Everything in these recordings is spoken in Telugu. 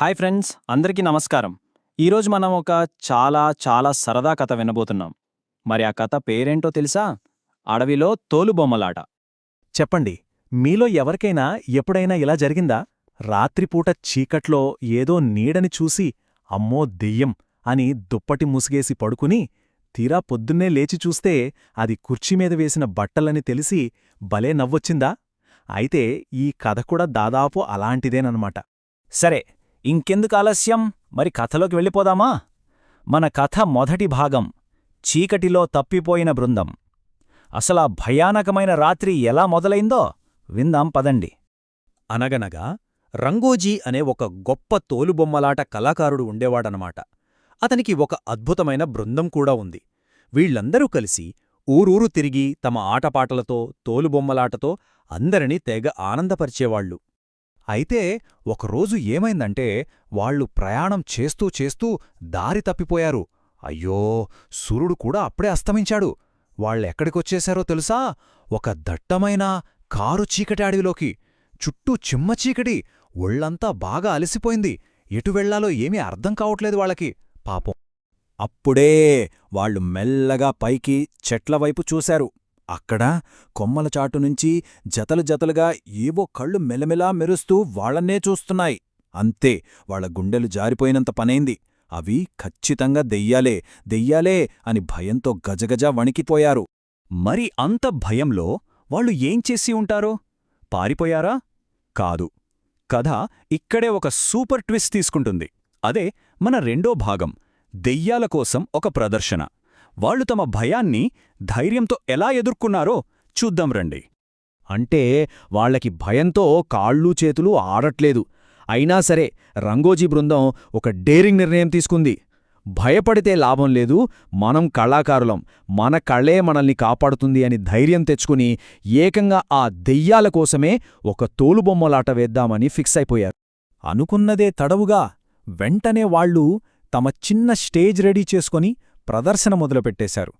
హాయ్ ఫ్రెండ్స్ అందరికీ నమస్కారం. ఈరోజు మనం ఒక చాలా చాలా సరదా కథ వినబోతున్నాం. మరి ఆ కథ పేరేంటో తెలుసా? అడవిలో తోలుబొమ్మలాట. చెప్పండి మీలో ఎవరికైనా ఎప్పుడైనా ఇలా జరిగిందా? రాత్రిపూట చీకట్లో ఏదో నీడని చూసి అమ్మో దెయ్యం అని దుప్పటి ముసిగేసి పడుకుని తీరా పొద్దున్నే లేచి చూస్తే అది కుర్చీమీద వేసిన బట్టలని తెలిసి భలే నవ్వొచ్చిందా? అయితే ఈ కథ కూడా దాదాపు అలాంటిదేనమాట సరే ఇంకెందుకు ఆలస్యం? మరి కథలోకి వెళ్ళిపోదామా? మన కథ మొదటి భాగం చీకటిలో తప్పిపోయిన బృందం. అసలా భయానకమైన రాత్రి ఎలా మొదలైందో విందాం పదండి. అనగనగా రంగోజీ అనే ఒక గొప్ప తోలుబొమ్మలాట కళాకారుడు ఉండేవాడనమాట. అతనికి ఒక అద్భుతమైన బృందం కూడా ఉంది. వీళ్ళందరూ కలిసి ఊరూరు తిరిగి తమ ఆటపాటలతో తోలుబొమ్మలాటతో అందరినీ తెగ ఆనందపరిచేవాళ్ళు అయితే ఒకరోజు ఏమైందంటే వాళ్ళు ప్రయాణం చేస్తూ చేస్తూ దారి తప్పిపోయారు. అయ్యో సూర్యుడు కూడా అప్పుడే అస్తమించాడు. వాళ్ళెక్కడికొచ్చేశారో తెలుసా? ఒక దట్టమైన కారు చీకటి అడవిలోకి. చుట్టూ చిమ్మ చీకటి. ఒళ్ళంతా బాగా అలసిపోయింది. ఎటు వెళ్ళాలో ఏమీ అర్థం కావట్లేదు వాళ్ళకి. పాపం. అప్పుడే వాళ్ళు మెల్లగా పైకి చెట్లవైపు చూశారు. అక్కడ కొమ్మల చాటు నుంచి జతలు జతలుగా ఏవో కళ్ళు మెలమెలా మెరుస్తూ వాళ్ళన్నే చూస్తున్నాయి. అంతే వాళ్ళ గుండెలు జారిపోయినంత పనైంది. అవి ఖచ్చితంగా దెయ్యాలే దెయ్యాలే అని భయంతో గజగజ వణికిపోయారు. మరి అంత భయంలో వాళ్ళు ఏం చేసి ఉంటారో? పారిపోయారా? కాదు. కథ ఇక్కడే ఒక సూపర్ ట్విస్ట్ తీసుకుంటుంది. అదే మన రెండో భాగం దెయ్యాల కోసం ఒక ప్రదర్శన. వాళ్ళు తమ భయాన్ని ధైర్యంతో ఎలా ఎదుర్కొన్నారో చూద్దాం రండి. అంటే వాళ్ళకి భయంతో కాళ్ళూ చేతులు ఆడట్లేదు. అయినా సరే రంగోజీ బృందం ఒక డేరింగ్ నిర్ణయం తీసుకుంది. భయపడితే లాభం లేదు మనం కళాకారులం మన కళే మనల్ని కాపాడుతుంది అని ధైర్యం తెచ్చుకుని ఏకంగా ఆ దెయ్యాల కోసమే ఒక తోలుబొమ్మలాట వేద్దామని ఫిక్స్ అయిపోయారు. అనుకున్నదే తడవుగా వెంటనే వాళ్ళు తమ చిన్న స్టేజ్ రెడీ చేసుకొని ప్రదర్శన మొదలుపెట్టేశారు.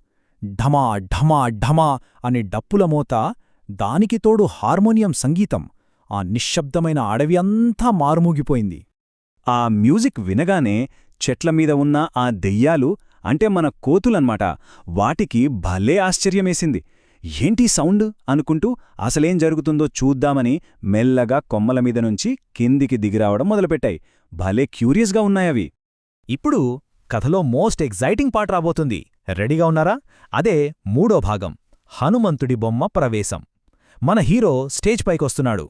ఢమా ఢమా ఢమా అని డప్పుల మోత దానికి తోడు హార్మోనియం సంగీతం ఆ నిశ్శబ్దమైన అడవి అంతా మారుమూగిపోయింది. ఆ మ్యూజిక్ వినగానే చెట్లమీద ఉన్న ఆ దెయ్యాలు అంటే మన కోతులన్మాట వాటికి భలే ఆశ్చర్యమేసింది. ఏంటి సౌండ్? అనుకుంటూ అసలేం జరుగుతుందో చూద్దామని మెల్లగా కొమ్మల మీద నుంచి కిందికి దిగిరావడం మొదలుపెట్టాయి. భలే క్యూరియస్గా ఉన్నాయవి ఇప్పుడు కథలో మోస్ట్ ఎగ్జైటింగ్ పాట రాబోతుంది. రెడీగా ఉన్నారా? అదే మూడో భాగం హనుమంతుడి బొమ్మ ప్రవేశం. మన హీరో స్టేజ్ పైకొస్తున్నాడు.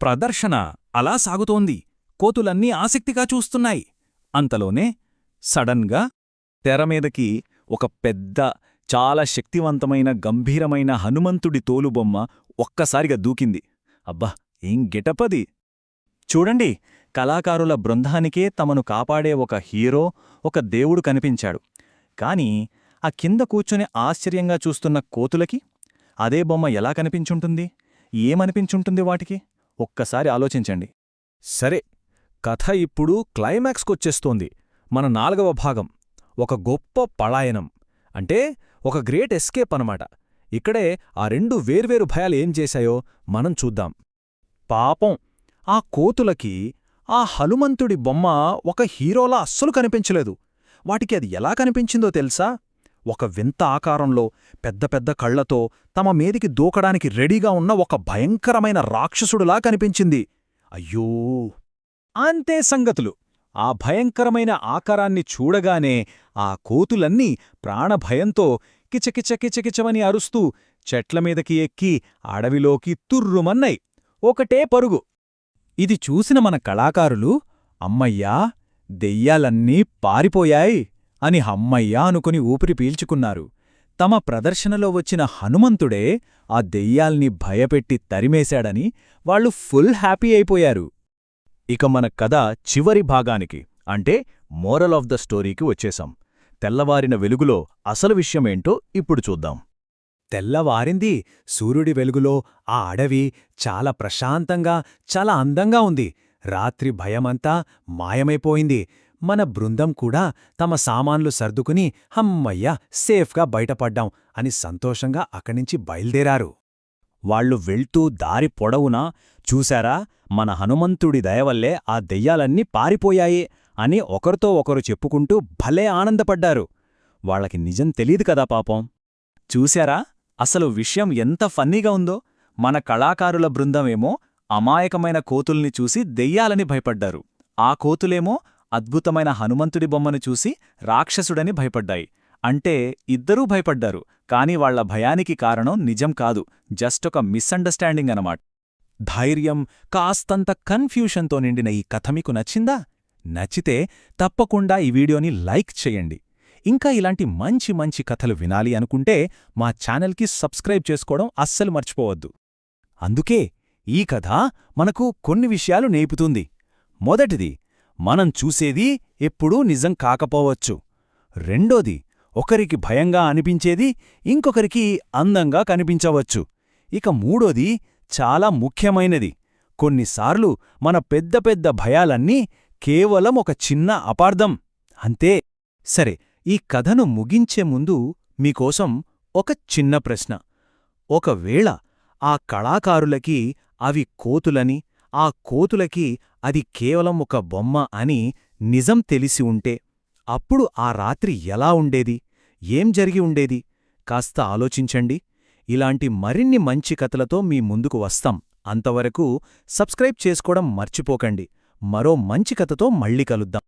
ప్రదర్శన అలా సాగుతోంది. కోతులన్నీ ఆసక్తిగా చూస్తున్నాయి. అంతలోనే సడన్గా తెరమీదకి ఒక పెద్ద చాలా శక్తివంతమైన గంభీరమైన హనుమంతుడి తోలుబొమ్మ ఒక్కసారిగా దూకింది. అబ్బా ఏం గెటపది? చూడండి కళాకారుల బృందానికే తమను కాపాడే ఒక హీరో ఒక దేవుడు కనిపించాడు. కాని ఆ కింద కూర్చుని ఆశ్చర్యంగా చూస్తున్న కోతులకి అదే బొమ్మ ఎలా కనిపించుంటుంది? ఏమనిపించుంటుంది వాటికి? ఒక్కసారి ఆలోచించండి. సరే కథ ఇప్పుడు క్లైమాక్స్కొచ్చేస్తోంది. మన నాలుగవ భాగం. ఒక గొప్ప పళాయనం. అంటే ఒక గ్రేట్ ఎస్కేప్ అనమాట ఇక్కడే ఆ రెండు వేర్వేరు భయాలు ఏం చేశాయో మనం చూద్దాం. పాపం ఆ కోతులకి ఆ హనుమంతుడి బొమ్మ ఒక హీరోలా అస్సలు కనిపించలేదు. వాటికి అది ఎలా కనిపించిందో తెలుసా? ఒక వింత ఆకారంలో పెద్ద పెద్ద కళ్ళతో తమ మీదికి దూకడానికి రెడీగా ఉన్న ఒక భయంకరమైన రాక్షసుడులా కనిపించింది. అయ్యో! అంతే సంగతులు. ఆ భయంకరమైన ఆకారాన్ని చూడగానే ఆ కోతులన్నీ ప్రాణభయంతో కిచకిచకిచకిచమని అరుస్తూ అరుస్తూ చెట్లమీదకి ఎక్కి అడవిలోకి తుర్రుమన్నై ఒకటే పరుగు. ఇది చూసిన మన కళాకారులు అమ్మయ్యా దెయ్యాలన్నీ పారిపోయాయి అని హమ్మయ్యా అనుకుని ఊపిరి పీల్చుకున్నారు. తమ ప్రదర్శనలో వచ్చిన హనుమంతుడే ఆ దెయ్యాల్ని భయపెట్టి తరిమేశాడని వాళ్ళు ఫుల్ హ్యాపీ అయిపోయారు. ఇక మన కథ చివరి భాగానికి అంటే మోరల్ ఆఫ్ ద స్టోరీకి వచ్చేశాం. తెల్లవారిన వెలుగులో అసలు విషయమేంటో ఇప్పుడు చూద్దాం. తెల్లవారింది సూర్యుడి వెలుగులో ఆ అడవి చాలా ప్రశాంతంగా చాలా అందంగా ఉంది. రాత్రి భయమంతా మాయమైపోయింది. మన బృందం కూడా తమ సామాన్లు సర్దుకుని హమ్మయ్య సేఫ్గా బయటపడ్డాం అని సంతోషంగా అక్కడినుంచి బయల్దేరారు. వాళ్ళు వెళ్తూ దారి పొడవునా చూశారా మన హనుమంతుడి దయవల్లే ఆ దెయ్యాలన్నీ పారిపోయాయి అని ఒకరితో ఒకరు చెప్పుకుంటూ భలే ఆనందపడ్డారు. వాళ్ళకి నిజం తెలీదు కదా పాపం. చూశారా అసలు విషయం ఎంత ఫన్నీగా ఉందో మన కళాకారుల బృందమేమో అమాయకమైన కోతుల్ని చూసి దెయ్యాలని భయపడ్డారు. ఆ కోతులేమో అద్భుతమైన హనుమంతుడి బొమ్మను చూసి రాక్షసుడని భయపడ్డాయి. అంటే ఇద్దరూ భయపడ్డారు కాని వాళ్ళ భయానికి కారణం నిజం కాదు జస్ట్ ఒక మిస్అండర్స్టాండింగ్ అనమాట ధైర్యం కాస్తంత కన్ఫ్యూషన్తో నిండిన ఈ కథ మీకు నచ్చిందా? నచ్చితే తప్పకుండా ఈ వీడియోని లైక్ చేయండి. ఇంకా ఇలాంటి మంచి మంచి కథలు వినాలి అనుకుంటే మా ఛానల్కి సబ్స్క్రైబ్ చేసుకోవడం అస్సలు మర్చిపోవద్దు. అందుకే ఈ కథ మనకు కొన్ని విషయాలు నేపుతుంది. మొదటిది మనం చూసేది ఎప్పుడూ నిజం కాకపోవచ్చు. రెండోది ఒకరికి భయంగా అనిపించేది ఇంకొకరికి అందంగా కనిపించవచ్చు. ఇక మూడోది చాలా ముఖ్యమైనది. కొన్నిసార్లు మన పెద్ద పెద్ద భయాలన్నీ కేవలం ఒక చిన్న అపార్థం. అంతే. సరే ఈ కథను ముగించే ముందు మీకోసం ఒక చిన్న ప్రశ్న. ఒకవేళ ఆ కళాకారులకి అవి కోతులని ఆ కోతులకి అది కేవలం ఒక బొమ్మ అని నిజం తెలిసి ఉంటే అప్పుడు ఆ రాత్రి ఎలా ఉండేది? ఏం జరిగి ఉండేది? కాస్త ఆలోచించండి. ఇలాంటి మరిన్ని మంచి కథలతో మీ ముందుకు వస్తాం. అంతవరకు సబ్స్క్రైబ్ చేసుకోవడం మర్చిపోకండి. మరో మంచి కథతో మళ్ళీ కలుద్దాం.